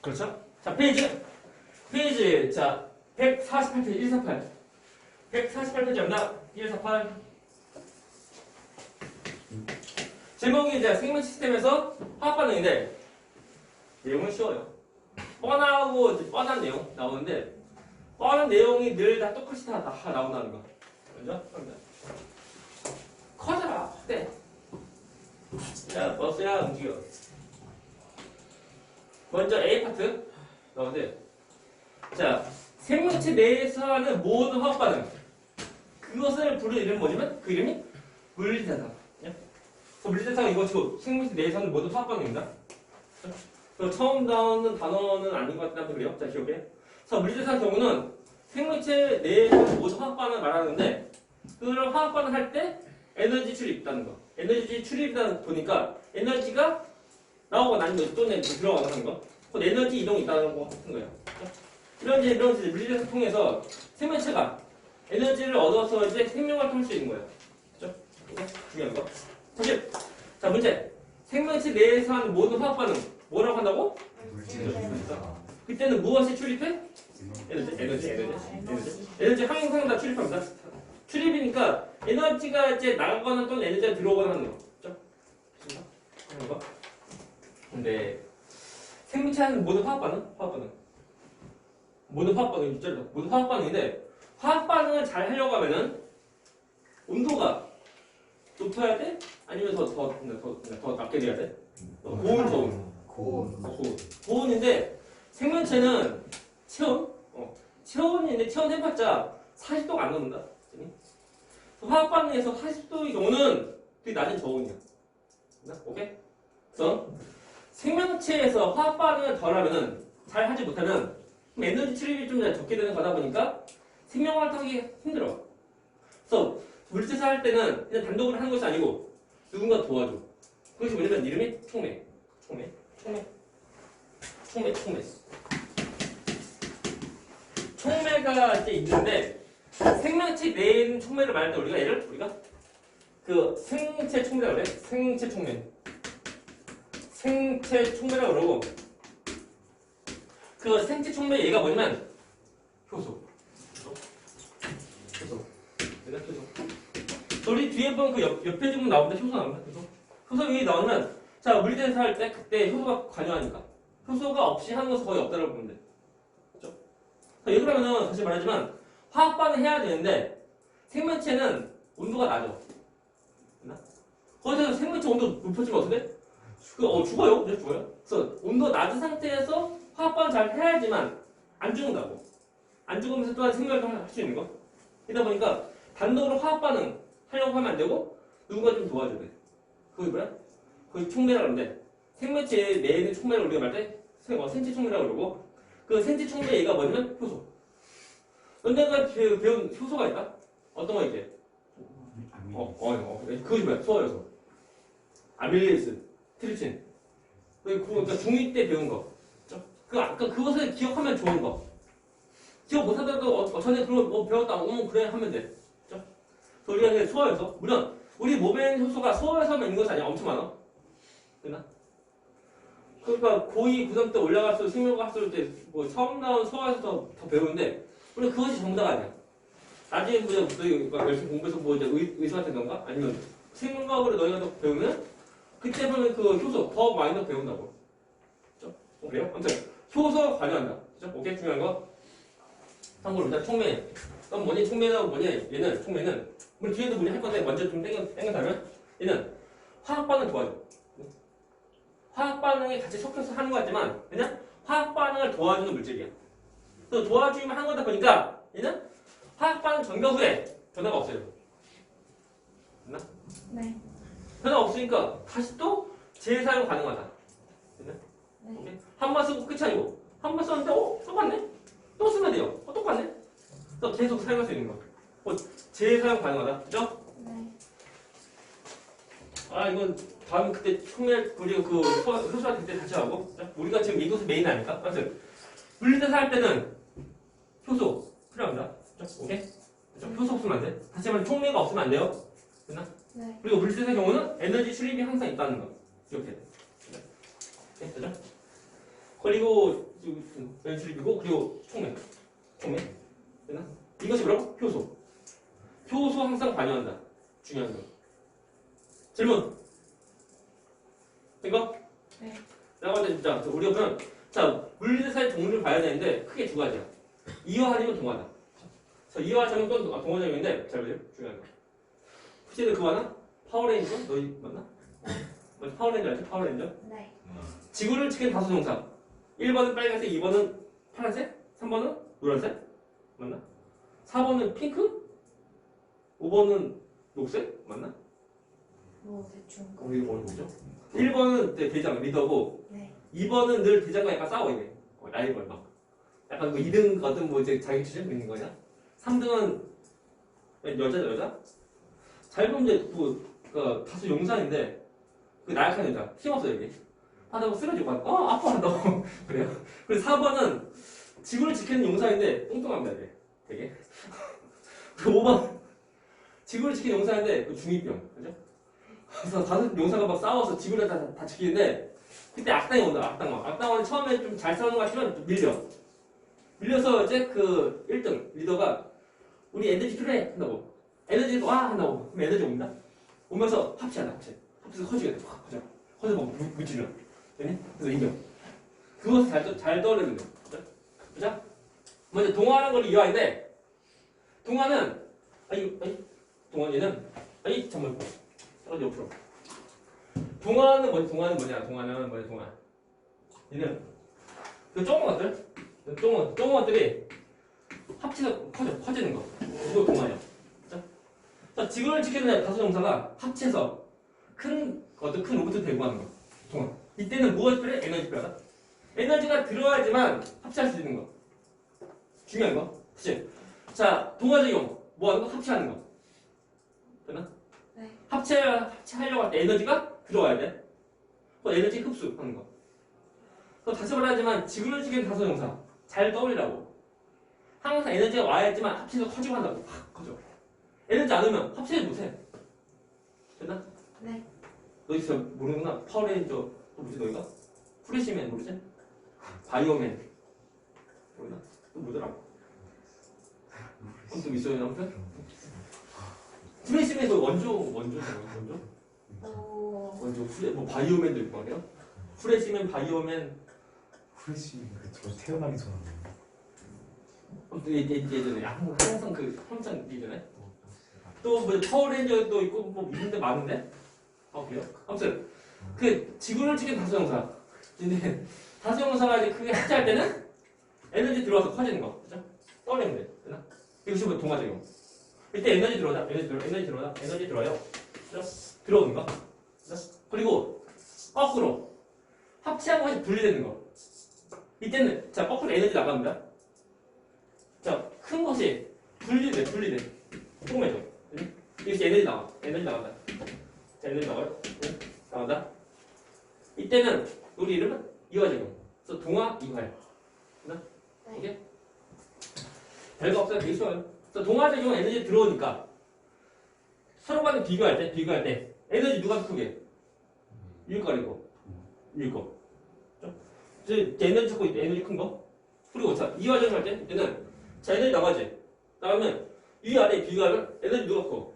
그렇죠? 자, 페이지. 페이지. 자, 148페이지 148. 148페이지입니다. 148. 제목이 이제 생명 시스템에서 화학 반응인데 내용은 쉬워요. 뻔하고 이제 뻔한 내용 나오는데 뻔한 내용이 늘 다 똑같이 다, 다 나온다는 거. 그죠? 커져라. 네. 자, 버스야 움직여. 먼저 A 파트. 나오는데 자 생명체 내에서 하는 모든 화학 반응. 그것을 부르는 이름이 뭐냐면 그 이름이 물리대상. 예? 그래서 물리대상 이거 지금 생명체 내에서 하는 모든 화학 반응입니다. 그 처음 나오는 단어는 아닌 것 같다는 그래요 자 기억해? 그래서 물리대상 경우는 생명체 내에서 모든 화학 반응을 말하는데 그걸 화학 반응 할 때 에너지 출입 있다는 거. 에너지 출입이다 보니까 에너지가 나오거나 아니면 또는 들어가는 거. 그 에너지 이동이 있다는 거 같은 거예요. 이런 이제 이런 이제 물리를 통해서 생명체가 에너지를 얻어서 이제 생명을 통할 수 있는 거예요. 그죠? 중요한 거. 사실 자 문제. 생명체 내에서 하는 모든 화학 반응 뭐라고 한다고? 그때는 무엇이 출입해? 에너지, 에너지, 에너지, 에너지. 에너지 항상 다 출입합니다. 출입이니까 에너지가 이제 나가거나 또는 에너지가 들어오거나 하는 거. 그죠? 그죠? 하는 거. 근데 생명체 하는 모든 화학 반응, 화학 반응. 모든 화학 반응 있죠. 모든 화학 반응인데 화학 반응을 잘 하려고 하면은 온도가 높아야 돼? 아니면 더더더더 낮게 돼야 돼? 더 고온 저온. 고온. 어, 고온. 고온인데 생명체는 체온, 어, 체온인데 체온 해봤자 40도가 안 넘는다. 화학 반응에서 40도의 경우는 되게 낮은 저온이야. 오케이? 그래서 생명체에서 화학 반응을 덜하면은 잘 하지 그럼 에너지 출입이 좀 적게 되는 거다 보니까 생명 활동하기 힘들어. 그래서 물질사 할 때는 그냥 단독으로 하는 것이 아니고 누군가 도와줘. 그것이 뭐냐면 이름이 총매. 총매. 총매. 총매. 총매. 총매가 이제 있는데 생명체 내에 있는 총매를 말할 때 우리가 얘를 우리가 그 생체 총매라고 그래. 생체 총매. 생체 총매라고 그러고. 그 생체 총매 얘가 뭐냐면 효소. 효소. 얘가 효소. 우리 뒤에 보면 그 옆, 옆에 지금 나오는데 효소 나옵니다 효소? 효소 여기 나오면 자 물리대사 할 때 그때 효소가 관여하니까. 효소가 없이 하는 것은 거의 없다고 보면 돼. 그죠? 왜 그러면은 다시 말하지만 화학 반응 해야 되는데 생명체는 온도가 낮아? 거기서 생명체 온도 높아지면 어떻게 돼? 그, 어, 죽어요. 네, 죽어요. 그래서 온도 낮은 상태에서 화학반응 잘 해야지만 안 죽는다고. 안 죽으면서 또한 생명을 할 수 있는 거. 이러다 보니까 단독으로 화학 반응 하려고 하면 안 되고 누군가 좀 도와줘야 돼. 그게 뭐야? 그게 총매라고 하는데 생명체 내에 있는 총매를 우리가 말할 때 생- 어, 생체 총매라고 그러고 그 생체 총매 얘가 뭐냐면 효소. 언젠가 배- 배운 효소가 있다? 어떤 거 있게? 어, 어, 어. 그것이 뭐야? 소화효소. 아밀레이스. 트리친. 그, 그러니까 중2 때 배운 거. 그, 아까 그것을 기억하면 좋은 거. 기억 못하더라도, 어, 어, 전에 그걸 뭐 배웠다. 어, 그래, 하면 돼. 그래서 우리가 이제 소화효소. 물론, 우리 있는 효소가 소화효소만 있는 것이 아니야. 엄청 많아. 됐나? 그러니까 고2, 고3 때 올라갈수록 생명과학술 때뭐 처음 나온 소화효소 더, 더 배우는데, 우리 그것이 정답 아니야. 나중에 뭐, 너희가 열심히 공부해서 뭐 이제 의, 의사 같은 건가? 아니면 생명과학으로 너희가 더 배우면 그때 보면 그 효소 더 많이 더 배운다고. 그죠? 어, 그래요? 아무튼 효소 관여한다. 그죠? 오케이 중요한 거. 참고로 일단 총매. 그럼 뭐니 총매는 뭐니 얘는 총매는 우리 뒤에도 우리 할 건데 먼저 좀 땡겨 땡겨다면 얘는 화학 반응 도와줘. 화학 반응에 같이 섞여서 하는 거 같지만 그냥 화학 반응을 도와주는 물질이야. 또 도와주기만 하는 거다 보니까 얘는 화학 반응 전개 후에 변화가 없어요. 네. 변화 없으니까 다시 또 재사용 가능하다. 됐나? 네. 오케이? 한 번 쓰고 끝이 아니고 한 번 썼는데 어? 똑같네? 또 쓰면 돼요. 어, 똑같네? 또 계속 사용할 수 있는 거. 어, 재사용 가능하다. 그죠? 네. 아 이건 다음 그때 총매 우리가 그 효수할 그때 다시 하고? 우리가 지금 이것을 메인 아닐까? 아무튼 물리대 사 할 때는 효소 필요합니다. 오케이? 효소 없으면 안 돼. 다시 말해 총매가 없으면 안 돼요. 네. 그리고 물질의 경우는 에너지 출입이 항상 있다는 거 돼. 네, 되죠? 그리고 연출이고 그리고 총매. 총매. 되나? 이것이 뭐라고? 효소. 효소 항상 관여한다. 중요한 거. 질문. 이거? 네. 하자 진짜 우리가 보면 자 물리대사의 종류를 봐야 되는데 크게 두 가지야. 이화 아니면 동화다. 자 이화 하자면 또 동- 동화적인데 잘 보세요. 중요한 거. 그거 하나? 파워레인저? 너희 맞나? 맞아 파워레인저 알지? 파워레인저? 네. 지구를 지킨 다수 동사. 1번은 빨간색, 2번은 파란색, 3번은 노란색? 맞나? 4번은 핑크? 5번은 녹색? 맞나? 뭐 대충. 우리 뭐 뭐죠? 1번은 대장 리더고 네. 2번은 늘 대장과 약간 싸워 이게 어, 라이벌 막 약간 뭐 2등 거든 뭐 이제 자기 주장 있는 거냐 3등은 여자 여자 잘 보면 뭐, 그 다수 용산인데 그 나약한 여자 힘없어 이게 하다가 쓰러지고 어 아파 한다고 그래요 그리고 4번은 지구를 지키는 용사인데 뚱뚱합니다 이게 되게 그 5번 지구를 지키는 용사인데 그 중2병 그죠? 그래서 다섯 용사가 막 싸워서 지구를 다, 다 지키는데 그때 악당이 온다, 악당왕. 악당왕은 처음에 좀 잘 싸우는 것 같지만 좀 밀려. 밀려서 이제 그 1등 리더가 우리 에너지 필요해 한다고. 에너지 와 한다고. 그럼 에너지 온다. 오면서 합치한다, 합치. 합쳐서 커지게 돼. 확 커져. 커져 무찔러. 되니? 그래서 이겨. 그것을 잘, 떠- 잘 떠오르는 거. 그죠? 먼저 동화하는 걸 이해하는데 동화는 아니, 아니, 동화는 아니, 잠깐만. 떨어져 옆으로. 동화는 뭐지? 동화는 뭐냐? 동화는 뭐냐? 동화. 얘는 그 조그만 것들, 그 조그만 조그만 것들이 합치서 커져 커지는 거. 그거 동화야. 자, 자 지구를 지키는 다수 정사가 합쳐서 큰 어떤 큰 로봇을 대고 하는 거. 동화. 이때는 무엇이 필요해? 에너지 필요하다. 에너지가 들어야지만 합치할 수 있는 거. 중요한 거. 그치? 자, 동화적 용어. 뭐 하는 거? 합치하는 거. 되나? 네. 합체, 합체하려고 할 때 에너지가 들어와야 돼. 그 에너지 흡수하는 거. 또 다시 말하지만 지구를 지키는 다소 형사 잘 떠올리라고. 항상 에너지가 와야지만 합체도 커지고 한다고. 확 커져. 에너지 안 오면 합체를 못해. 됐나? 네. 너 있어 모르는구나. 파워레인저 또 뭐지 너희가? 프레시맨 모르지? 바이오맨 모르나? 또 뭐더라? 또 있어요 아무튼? 프레시맨 그 원조 원조 원조? 오. 원조 프레 뭐 바이오맨도 있고 말이야. 프레시맨 바이오맨 프레시 그저 태어나기 전에 아무튼 예- 예- 예전에 항- 항상 그 항상 예전에 또뭐 파워레인저도 있고 뭐 있는데 많은데? 아 그래요? 아무튼 그 지구를 지킨 다수형사. 근데 다수형사가 이제 크게 합체할 때는 에너지 들어와서 커지는 거. 그죠? 떠올리면 돼 되나? 이것이 뭐 동화적용 이때 에너지 들어오자 에너지 들어 에너지 들어오자 에너지 들어와요? 들어오는 거? 그리고 거꾸로 합체한 것이 분리되는 거. 이때는 자 거꾸로 에너지 나갑니다. 자 큰 것이 분리돼 분리돼. 조금해져 이것이 에너지 나와. 에너지 나간다. 자, 에너지 나와요. 네? 나간다. 이때는 우리 이름은 이화적용 그래서 동화 이화야. 됐나? 네. 이게 별거 없어요. 되게 쉬워요. 그래서 동화적용 에너지 들어오니까 서로 간에 비교할 때 비교할 때 에너지 누가 더 크게? 위에 거리고. 위에 거. 그죠? 이제 에너지 찾고 있대. 에너지 큰 거. 그리고 자 이화적용 할 때 이때는 자 에너지 나가지 나가면 위 아래 비교하면 에너지 누가 커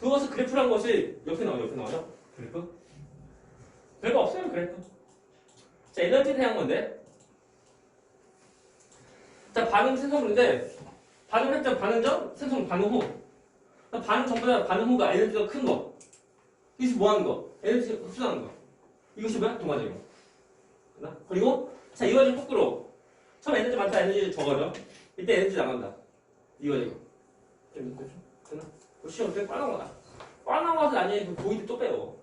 그것을 그래프란 것이 옆에 나와요 옆에 나와요? 그래프? 별거 없어요 그래프. 자 에너지 대한 건데? 자 반응 생성물인데 반응 했죠. 반응 전 생성 반응 후. 반응 전보다 반응 후가 에너지가 큰 거. 이것이 뭐 하는 거? 에너지 흡수하는 거. 이것이 뭐야? 동화적용 그나? 그리고 자 이거 좀 거꾸로. 처음 에너지 많다. 에너지 적어져 이때 에너지 나간다. 이거죠 좀 이거 좀. 되나? 그 시험 때 빠른 거다 빠른 것은 아니에요. 그 고인들 또 빼요.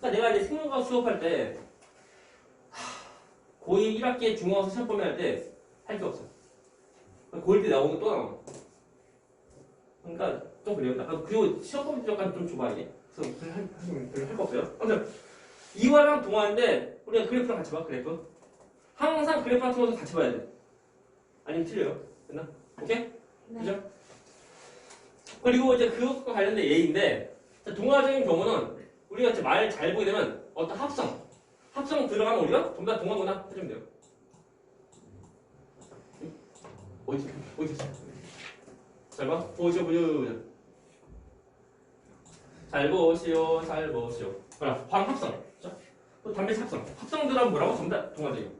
그러니까 내가 이제 생명과학 수업할 때 하, 고2 1학기에 중앙에서 시험 보면 할때 할 게 없어 고1 때 나오는 거또 나와 그러니까 좀 그래요. 아, 그리고 시험 보면 약간 좀 좁아 이게 그래서 별할거 없어요. 아무튼 이화랑 동화인데 우리가 그래프랑 같이 봐 그래프. 항상 그래프랑 통해서 같이 봐야 돼. 아니면 틀려요? 됐나? 오케이? 네. 그죠? 그리고 이제 그것과 관련된 예인데 자, 동화적인 경우는 우리가 말잘 보게 되면 어떤 합성, 합성 들어가면 우리가 전부 다 동하거나 해주면 돼요. 어디 어디 있어? 잘 봐. 보시오 보시오. 잘 보시오 잘 보시오. 그래 광합성. 자, 또 담배 합성. 합성 들어가면 뭐라고? 전부 다 동화적이요.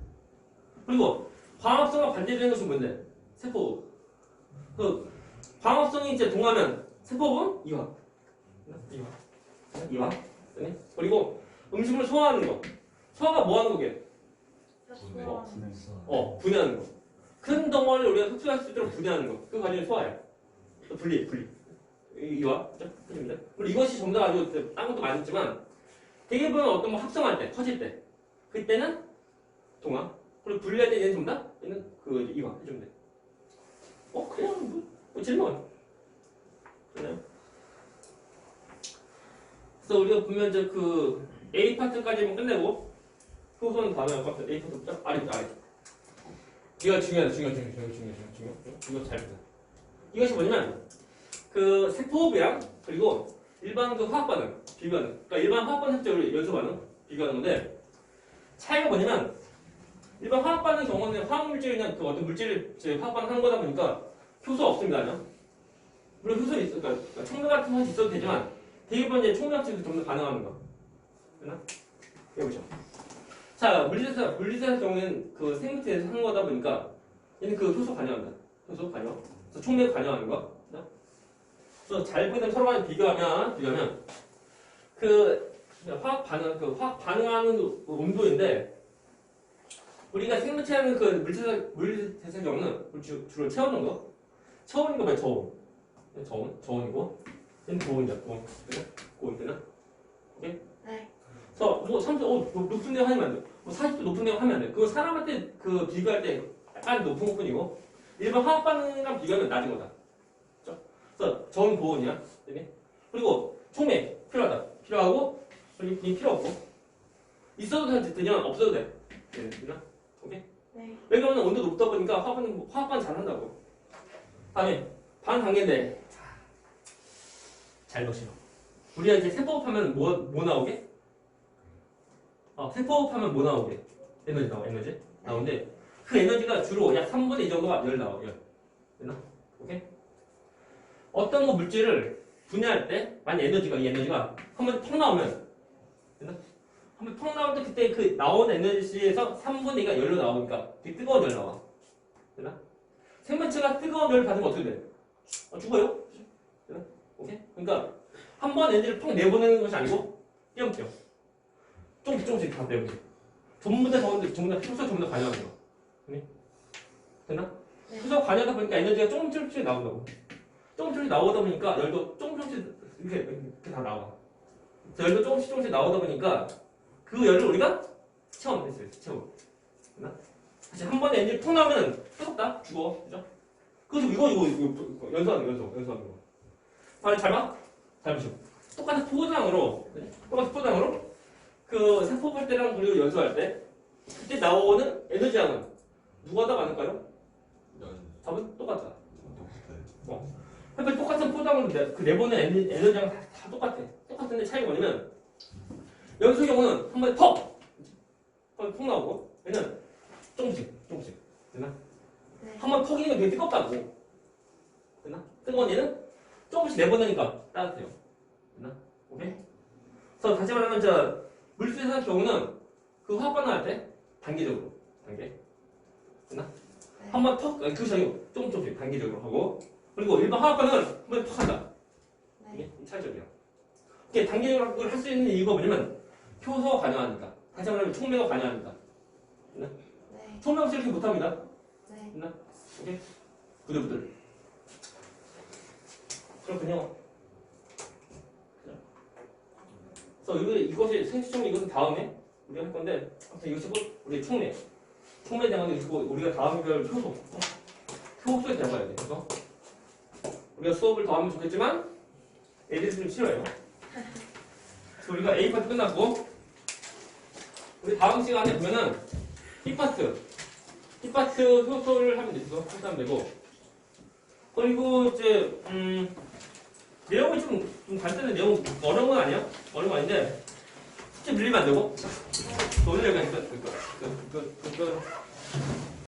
그리고 광합성과 반대되는 것이 뭔데? 세포. 그 광합성이 이제 동하면 세포분 이화. 이화. 이화. 네? 그리고 음식물 소화하는 거. 소화가 뭐 하는 거게? 흡수와 어, 분해하는 거. 큰 덩어리를 우리가 흡수할 수 있도록 분해하는 거. 그 과정이. 또 분리, 분리. 이- 이와, 그죠? 분리입니다. 그리고 이것이 전부 다 아주 딴 것도 많지만 대부분 어떤 뭐 합성할 때, 커질 때. 그때는 동화. 그리고 분리할 때 얘는 전부 다 얘는 그 이화 해주면 돼. 어, 그냥 뭐, 뭐 질문. 그래요? 그래서 우리가 보면 이제 그 A 파트까지만 끝내고 후손 다음에 A 파트부터 아래 아래. 이거 중요하다 중요 중요 중요 중요 중요 중요 이거 잘 보세요. 이것이 뭐냐면 그 세포호흡이랑 그리고 일반 그 화학 반응 비교하는 그러니까 일반 화학 반응 합적을 연소 반응 비교하는 건데 차이가 뭐냐면 일반 화학 반응 경우는 화학 물질이나 그 어떤 물질을 화학 반응하는 거다 보니까 효소 없습니다, 아니요? 물론 효소 있어, 그러니까 첨가 같은 것이 있어도 되지만 대부분 이제 총량식이 좀더 반응하는 거. 되나? 해보죠. 자, 물리대사, 물리대사 경우에는 그 생물체에서 하는 거다 보니까 얘는 그 효소 관여한다. 효소 관여. 그래서 총맥 관여하는 거. 그래서 잘 보이는 서로 간에 비교하면, 비교하면 그 화학 반응, 그 화학 반응하는 온도인데 우리가 생물체하는 그 경우는 주- 주로 채우는 거. 채우는 거 뭐야, 저온. 저온, 저온이고. 얘는 고온이야, 고온. 그죠? 고온 되나? 네. 그래서 뭐 30, 어, 뭐 높은 데 하면 안 돼. 뭐 40도 높은 데 하면 안 돼. 그거 사람한테 그 비교할 때 약간 높은 것뿐이고 일반 화학 반응이랑 비교하면 낮은 거다. 그죠? 그래서 전 고온이야. 되게. 그리고 총맥 필요하다. 필요하고 이 필요 없고 있어도 되냐 없어도 돼. 네, 되나? 오케이? 네. 왜 그러면 온도 높다 보니까 화학 반응 화학 반응 잘 한다고. 다음에 반 단계인데 잘 보시오. 우리가 이제 세포흡하면 뭐, 뭐 나오게? 어, 세포흡하면 뭐 나오게? 에너지 나와, 에너지? 나오는데, 그 에너지가 주로 약 3분의 2 정도가 열 나와, 열. 되나? 오케이? 어떤 거 물질을 분해할 때, 만약 에너지가, 이 에너지가 한 번 턱 나오면, 되나? 한 번 턱 나올 때 그때 그 나온 에너지에서 3분의 2가 열로 나오니까 되게 뜨거운 열 나와. 되나? 생명체가 뜨거운 열 받으면 어떻게 돼? 어, 죽어요? 되나? 오케이? 그러니까, 한 번 에너지를 턱 내보내는 것이 아니고, 띄엄띄엄. 조금씩 조금씩 다 내보내요. 전부 다 전부 다 전부 다 효소 전부 다 관여하는 거. 네? 됐나? 네. 효소 관여하다 보니까 에너지가 조금 조금씩 나온다고. 조금 조금씩 나오다 보니까 열도 조금 조금씩 이렇게, 이렇게 다 나와. 열도 조금씩 조금씩 나오다 보니까 그 열을 우리가 체험했어요. 체험. 됐나? 사실 한 번에 에너지 푹 나오면 뜨겁다. 죽어. 그죠? 그래서 이거, 이거, 이거, 이거 연소하는 거, 연소, 연소하는 거. 아, 잘 봐? 잘 보시오. 똑같은 포장으로, 그지? 똑같은 포장으로 그 세포볼 때랑 그리고 연소할 때 그때 나오는 에너지 양은 누가 더 많을까요? 답은 똑같아. 그러니까 똑같은 포장으로 내, 그 내보낸 에너- 에너지 양은 다, 다 똑같아. 똑같은데 차이가 뭐냐면 연소 경우는 한 번에 퍽! 한번 퍽 나오고 얘는 조금씩 조금씩 되나? 네. 한번게 되게 뜨겁다고 되나? 뜨거운 얘는 조금씩 내보내니까 따뜻해요. 되나? 오케이? 그래서 다시 말하면 저 물수에서 경우는 그 화학 반응할 때 단계적으로 단계 네. 한번 턱 아니, 그것이 아니고 조금 조금씩 단계적으로 하고 그리고 일반 화학 반응은 한번 턱 한다 네. 이게 차이점이야 이게 단계적으로 할 수 있는 이유가 뭐냐면 효소가 관여하니까 다시 말하면 촉매가 관여하니까 없이 이렇게 못합니다. 네. 오케이? 부들부들. 그렇군요 그래서 이거, 이것이 생수청 이것은 다음에 우리가 할 건데 아무튼 이것이 곧 우리 촉매 촉매에 대한 건 이거 우리가 다음 별 효소. 효소에 대한 거야 돼. 그래서 우리가 수업을 더 하면 좋겠지만 애들이 좀 싫어요. 그래서 우리가 A 파트 끝났고 우리 다음 시간에 보면은 B 파트 효소를 하면 되죠 하면 되고 그리고 이제 음 내용이 좀, 좀 간단한 내용 어려운 건 아니야 어려운 건 아닌데 수치 밀리면 안 되고 또 올리려고 했어. 그거, 그거, 그거, 그거,